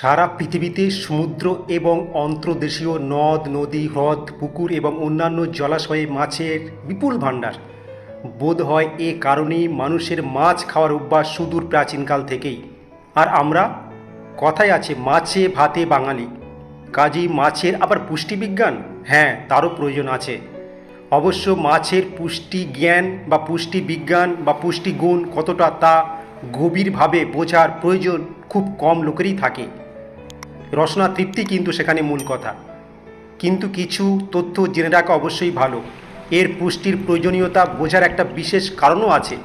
সারা পৃথিবীতে সমুদ্র এবং অন্তর্দেশীয় নদ, নদী, হ্রদ, পুকুর এবং অন্যান্য জলাশয়ে মাছের বিপুল ভাণ্ডার। বোধ হয় এ কারণেই মানুষের মাছ খাওয়ার অভ্যাস সুদূর প্রাচীনকাল থেকেই। আর আমরা? কথায় আছে, মাছে ভাতে বাঙালি। কাজেই মাছের আবার পুষ্টিবিজ্ঞান? হ্যাঁ তারও প্রয়োজন আছে। অবশ্য মাছের পুষ্টি জ্ঞান বা পুষ্টি বিজ্ঞান বা পুষ্টিগুণ কতটা তা গভীরভাবে বোঝার প্রয়োজন খুব কম লোকেরই থাকে। রসনা তৃপ্তি কিন্তু সেখানে মূল কথা। কিন্তু কিছু তথ্য জেনে রাখা অবশ্যই ভালো। এর পুষ্টির প্রয়োজনীয়তা বোঝার একটা বিশেষ কারণও আছে।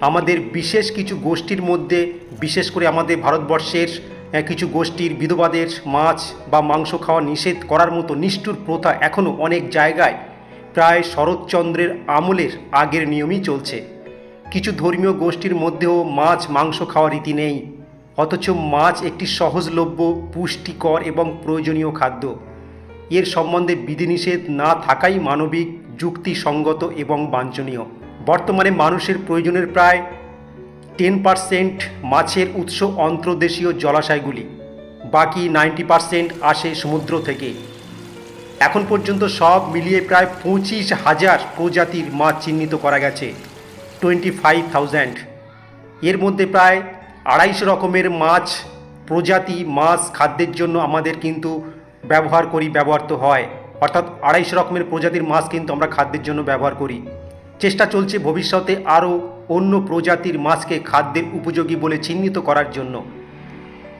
আমাদের বিশেষ কিছু গোষ্ঠীর মধ্যে, বিশেষ করে আমাদের ভারতবর্ষের কিছু গোষ্ঠীর বিধবাদের মাছ বা মাংস খাওয়া নিষেধ করার মতো নিষ্ঠুর প্রথা এখনও অনেক জায়গায় প্রায় শরৎচন্দ্রের আমলের আগের নিয়মই চলছে। কিছু ধর্মীয় গোষ্ঠীর মধ্যেও মাছ মাংস খাওয়ার রীতি নেই। অথচ মাছ একটি সহজলভ্য, পুষ্টিকর এবং প্রয়োজনীয় খাদ্য। এর সম্বন্ধে বিধিনিষেধ না থাকাই মানবিক, যুক্তিসঙ্গত এবং বাঞ্ছনীয়। বর্তমানে মানুষের প্রয়োজনের প্রায় টেন পারসেন্ট মাছের উৎস অন্তর্দেশীয় জলাশয়গুলি। বাকি নাইনটি পারসেন্ট আসে সমুদ্র থেকে। এখন পর্যন্ত সব মিলিয়ে প্রায় পঁচিশ হাজার প্রজাতির মাছ চিহ্নিত করা গেছে। টোয়েন্টি ফাইভ থাউজ্যান্ড এর মধ্যে প্রায় আড়াইশো রকমের মাছ, প্রজাতি, মাছ, খাদ্যের জন্য আমাদের কিন্তু ব্যবহার করি ব্যবহার তো হয়। অর্থাৎ আড়াইশো রকমের প্রজাতির মাছ কিন্তু আমরা খাদ্যের জন্য ব্যবহার করি। চেষ্টা চলছে ভবিষ্যতে আরও অন্য প্রজাতির মাছকে খাদ্যের উপযোগী বলে চিহ্নিত করার জন্য।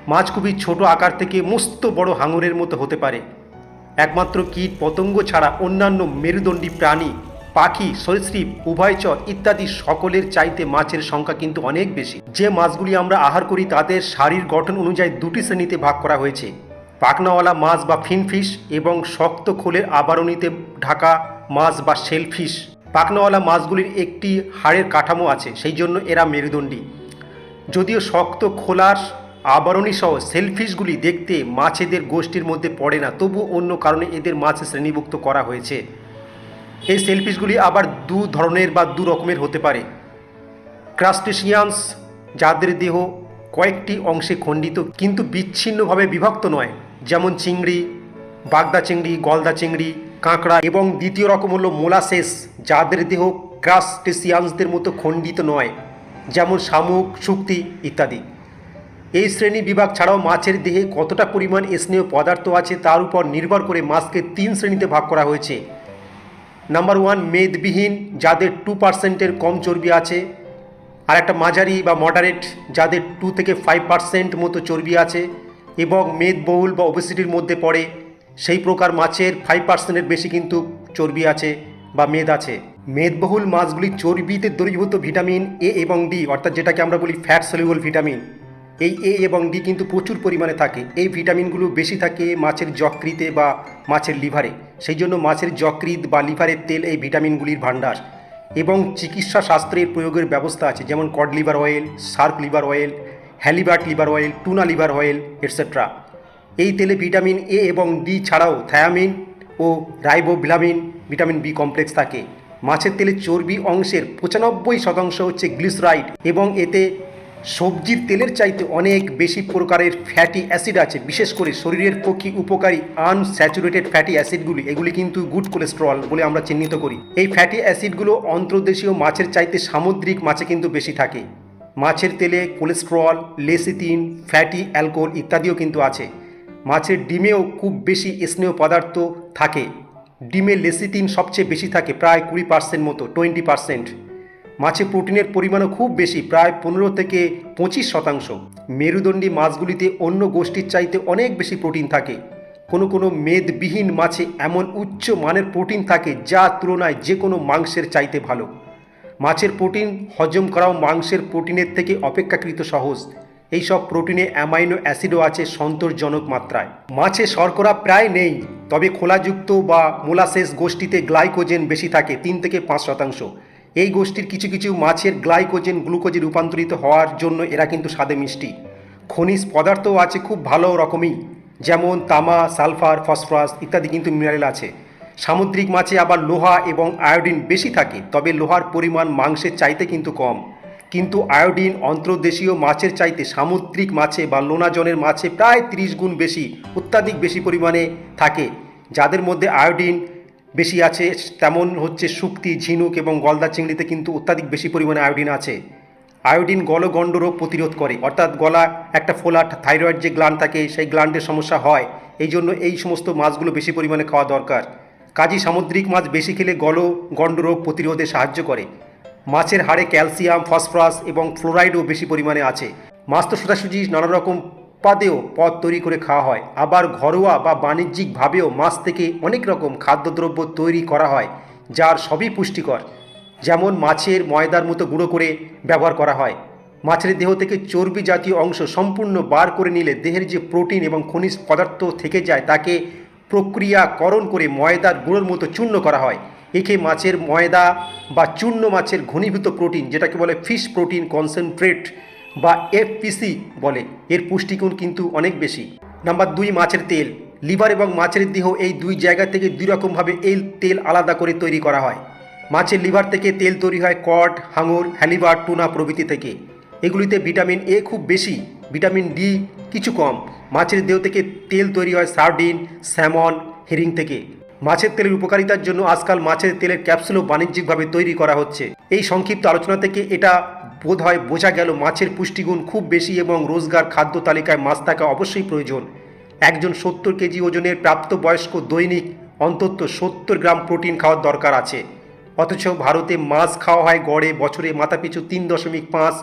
মাছ খুবই ছোট আকার থেকে মস্ত বড় হাঙরের মতো হতে পারে। একমাত্র কীট পতঙ্গ ছাড়া অন্যান্য মেরুদণ্ডী প্রাণী পাখি, সরীসৃপ, উভয়চর ইত্যাদি সকলের চাইতে মাছের সংখ্যা কিন্তু অনেক বেশি। যে মাছগুলি আমরা আহার করি তাদের শারীর গঠন অনুযায়ী দুটি শ্রেণীতে ভাগ করা হয়েছে। পাকনাওয়ালা মাছ বা ফিনফিশ এবং শক্ত খোলের আবরণীতে ঢাকা মাছ বা শেলফিশ। পাকনাওয়ালা মাছগুলির একটি হাড়ের কাঠামো আছে, সেই জন্য এরা মেরুদণ্ডী। যদিও শক্ত খোলার আবরণী সহ সেলফিশগুলি দেখতে মাছেদের গোষ্ঠীর মধ্যে পড়ে না তবু অন্য কারণে এদের মাছ শ্রেণীভুক্ত করা হয়েছে। এই সেলফিশগুলি আবার দু ধরনের বা দু রকমের হতে পারে। ক্রাস্টেশিয়ান্স, যাদের দেহ কয়েকটি অংশে খণ্ডিত, কিন্তু বিচ্ছিন্নভাবে বিভক্ত নয়, যেমন চিংড়ি, বাগদা চিংড়ি, গলদা চিংড়ি, কাঁকড়া এবং দ্বিতীয় রকম হলো মোলাসেস, যাদের দেহ ক্রাস্টেসিয়ান্সদের মতো খণ্ডিত নয়, যেমন শামুক, শুক্তি ইত্যাদি। এই শ্রেণি বিভাগ ছাড়াও মাছের দেহে কতটা পরিমাণ স্নেহ পদার্থ আছে তার উপর নির্ভর করে মাছকে তিন শ্রেণীতে ভাগ করা হয়েছে। নাম্বার ওয়ান মেদবিহীন, যাদের টু পার্সেন্টের কম চর্বি আছে। আর একটা মাঝারি বা মডারেট যাদের টু থেকে ফাইভ পার্সেন্ট মতো চর্বি আছে। এবং মেদবহুল বা ওবেসিটির মধ্যে পড়ে, সেই প্রকার মাছের ফাইভ পার্সেন্টের বেশি কিন্তু চর্বি আছে বা মেদ আছে। মেদবহুল মাছগুলি চর্বিতে দ্রবীভূত ভিটামিন এ এবং ডি অর্থাৎ যেটাকে আমরা বলি ফ্যাট সলিউবল ভিটামিন এই এ এবং ডি কিন্তু প্রচুর পরিমাণে থাকে। এই ভিটামিনগুলো বেশি থাকে মাছের যকৃতে বা মাছের লিভারে। সেই জন্য মাছের যকৃত বা লিভারের তেল এই ভিটামিনগুলির ভাণ্ডার। এবং চিকিৎসা শাস্ত্রের প্রয়োগের ব্যবস্থা আছে, যেমন cod liver oil shark liver oil halibut liver oil tuna liver oil etcetera এই তেলে ভিটামিন এ এবং ডি ছাড়াও থায়ামিন ও রাইবোভিটামিন ভিটামিন বি কমপ্লেক্স থাকে। মাছের তেলে চর্বি অংশের পঁচানব্বই শতাংশ হচ্ছে গ্লিসরাইড এবং এতে সবজির তেলের চাইতে অনেক বেশি প্রকারের ফ্যাটি অ্যাসিড আছে, বিশেষ করে শরীরের পক্ষে উপকারী আনস্যাচুরেটেড ফ্যাটি অ্যাসিডগুলি এগুলি কিন্তু গুড কোলেস্ট্রল বলে আমরা চিহ্নিত করি। এই ফ্যাটি অ্যাসিডগুলো অন্তর্দেশীয় মাছের চাইতে সামুদ্রিক মাছে কিন্তু বেশি থাকে। মাছের তেলে কোলেস্ট্রল লেসিতিন ফ্যাটি অ্যালকোহল ইত্যাদিও কিন্তু আছে। মাছের ডিমেও খুব বেশি স্নেহ পদার্থ থাকে। ডিমে লেসিতিন সবচেয়ে বেশি থাকে, প্রায় কুড়ি পার্সেন্ট মতো টোয়েন্টি পার্সেন্ট মাছে প্রোটিনের পরিমাণও খুব বেশি, প্রায় পনেরো থেকে পঁচিশ শতাংশ। মেরুদণ্ডী মাছগুলিতে অন্য গোষ্ঠীর চাইতে অনেক বেশি প্রোটিন থাকে। কোনো কোনো মেদবিহীন মাছে এমন উচ্চ মানের প্রোটিন থাকে যা তুলনায় যে কোনো মাংসের চাইতে ভালো। মাছের প্রোটিন হজম করাও মাংসের প্রোটিনের থেকে অপেক্ষাকৃত সহজ। এই সব প্রোটিনে অ্যামাইনো অ্যাসিডও আছে সন্তোষজনক মাত্রায়। মাছে শর্করা প্রায় নেই, তবে খোলাযুক্ত বা মোলাসেস গোষ্ঠীতে গ্লাইকোজেন বেশি থাকে, তিন থেকে পাঁচ শতাংশ। এই গোষ্ঠীর কিছু কিছু মাছের গ্লাইকোজেন গ্লুকোজে রূপান্তরিত হওয়ার জন্য এরা কিন্তু স্বাদে মিষ্টি। খনিজ পদার্থও আছে খুব ভালো রকমই, যেমন তামা, সালফার, ফসফরাস ইত্যাদি কিন্তু মিনারেল আছে। সামুদ্রিক মাছে আবার লোহা এবং আয়োডিন বেশি থাকে, তবে লোহার পরিমাণ মাংসের চাইতে কিন্তু কম। কিন্তু আয়োডিন অন্তর্দেশীয় মাছের চাইতে সামুদ্রিক মাছে বা লোনাজনের মাছে প্রায় তিরিশ গুণ বেশি, অত্যাধিক বেশি পরিমাণে থাকে, যাদের মধ্যে আয়োডিন বেশি আছে, তেমন হচ্ছে শুক্তি, ঝিনুক এবং গলদা চিংড়িতে কিন্তু অত্যাধিক বেশি পরিমাণে আয়োডিন আছে। আয়োডিন গলগণ্ড রোগ প্রতিরোধ করে, অর্থাৎ গলা একটা ফোলা থাইরয়েড যে গ্ল্যান্ড থাকে, সেই গ্ল্যান্ডের সমস্যা হয়। এই জন্য এই সমস্ত মাছগুলো বেশি পরিমাণে খাওয়া দরকার। কাজী সামুদ্রিক মাছ বেশি খেলে গল গণ্ড রোগ প্রতিরোধে সাহায্য করে। মাছের হাড়ে ক্যালসিয়াম, ফসফরাস এবং ফ্লোরাইডও বেশি পরিমাণে আছে। মাছ তো সোজাসুজি নানা রকম উপাদেয় পদ তৈরি করে খাওয়া হয়। আবার ঘরোয়া বা বাণিজ্যিকভাবেও মাছ থেকে অনেক রকম খাদ্যদ্রব্য তৈরি করা হয়, যার সবই পুষ্টিকর। যেমন মাছের ময়দার মতো গুঁড়ো করে ব্যবহার করা হয়। মাছের দেহ থেকে চর্বি জাতীয় অংশ সম্পূর্ণ বার করে নিলে দেহের যে প্রোটিন এবং খনিজ পদার্থ থেকে যায়, তাকে প্রক্রিয়াকরণ করে ময়দার গুঁড়োর মতো চূর্ণ করা হয়। একে মাছের ময়দা বা চূর্ণ মাছের ঘনীভূত প্রোটিন, যেটাকে বলে ফিশ প্রোটিন কনসেন্ট্রেট বা এফপিসি বলে। এর পুষ্টিগুণ কিন্তু অনেক বেশি। নাম্বার দুই, মাছের তেল। লিভার এবং মাছের দেহ এই দুই জায়গা থেকে দুই রকমভাবে এই তেল আলাদা করে তৈরি করা হয়। মাছের লিভার থেকে তেল তৈরি হয় কড হাঙর হ্যালিবার টুনা প্রভৃতি থেকে। এগুলিতে ভিটামিন এ খুব বেশি, ভিটামিন ডি কিছু কম। মাছের দেহ থেকে তেল তৈরি হয় সার্ডিন, স্যামন, হেরিং থেকে। মাছের তেলের উপকারিতার জন্য আজকাল মাছের তেলের ক্যাপসুলও বাণিজ্যিকভাবে তৈরি করা হচ্ছে। এই সংক্ষিপ্ত আলোচনা থেকে এটা বোধ হয় বোঝা গেল মাছের পুষ্টিগুণ খুব বেশি এবং রোজগার খাদ্য তালিকায় মাছ থাকা অবশ্যই প্রয়োজন। একজন সত্তর কেজি ওজনের প্রাপ্তবয়স্ক দৈনিক অন্তত সত্তর গ্রাম প্রোটিন খাওয়ার দরকার আছে। অথচ ভারতে মাছ খাওয়া হয় গড়ে বছরে মাথাপিছু তিন দশমিক পাঁচ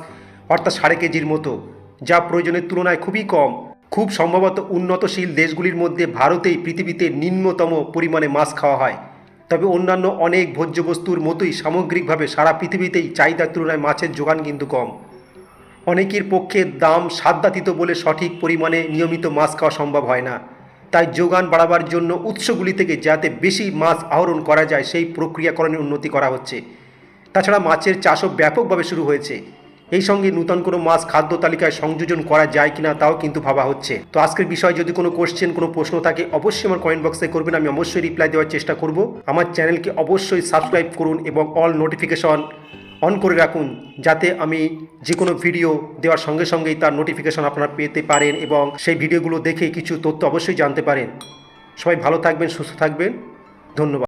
অর্থাৎ সাড়ে কেজির মতো, যা প্রয়োজনের তুলনায় খুবই কম। খুব সম্ভবত উন্নতশীল দেশগুলির মধ্যে ভারতেই পৃথিবীতে নিম্নতম পরিমাণে মাছ খাওয়া হয়। তবে অন্যান্য অনেক ভোজ্য বস্তুর মতোই সামগ্রিকভাবে সারা পৃথিবীতেই চাহিদার তুলনায় মাছের যোগান কিন্তু কম। অনেকের পক্ষে দাম সাধ্যাতীত বলে সঠিক পরিমাণে নিয়মিত মাছ খাওয়া সম্ভব হয় না। তাই যোগান বাড়াবার জন্য উৎসগুলি থেকে যাতে বেশি মাছ আহরণ করা যায়, সেই প্রক্রিয়াকরণের উন্নতি করা হচ্ছে। তাছাড়া মাছের চাষও ব্যাপকভাবে শুরু হয়েছে। এই সঙ্গে নূতন কোনো মাছ খাদ্য তালিকায় সংযোজন করা যায় কিনা তাও কিন্তু ভাবা হচ্ছে। তো আজকের বিষয়ে যদি কোনো কোশ্চেন কোনো প্রশ্ন থাকে, অবশ্যই আমার কমেন্ট বক্সে করবেন। আমি অবশ্যই রিপ্লাই দেওয়ার চেষ্টা করব। আমার চ্যানেলকে অবশ্যই সাবস্ক্রাইব করুন এবং অল নোটিফিকেশন অন করে রাখুন, যাতে আমি যে কোনো ভিডিও দেওয়ার সঙ্গে সঙ্গেই তার নোটিফিকেশন আপনারা পেতে পারেন এবং সেই ভিডিওগুলো দেখে কিছু তথ্য অবশ্যই জানতে পারেন। সবাই ভালো থাকবেন, সুস্থ থাকবেন। ধন্যবাদ।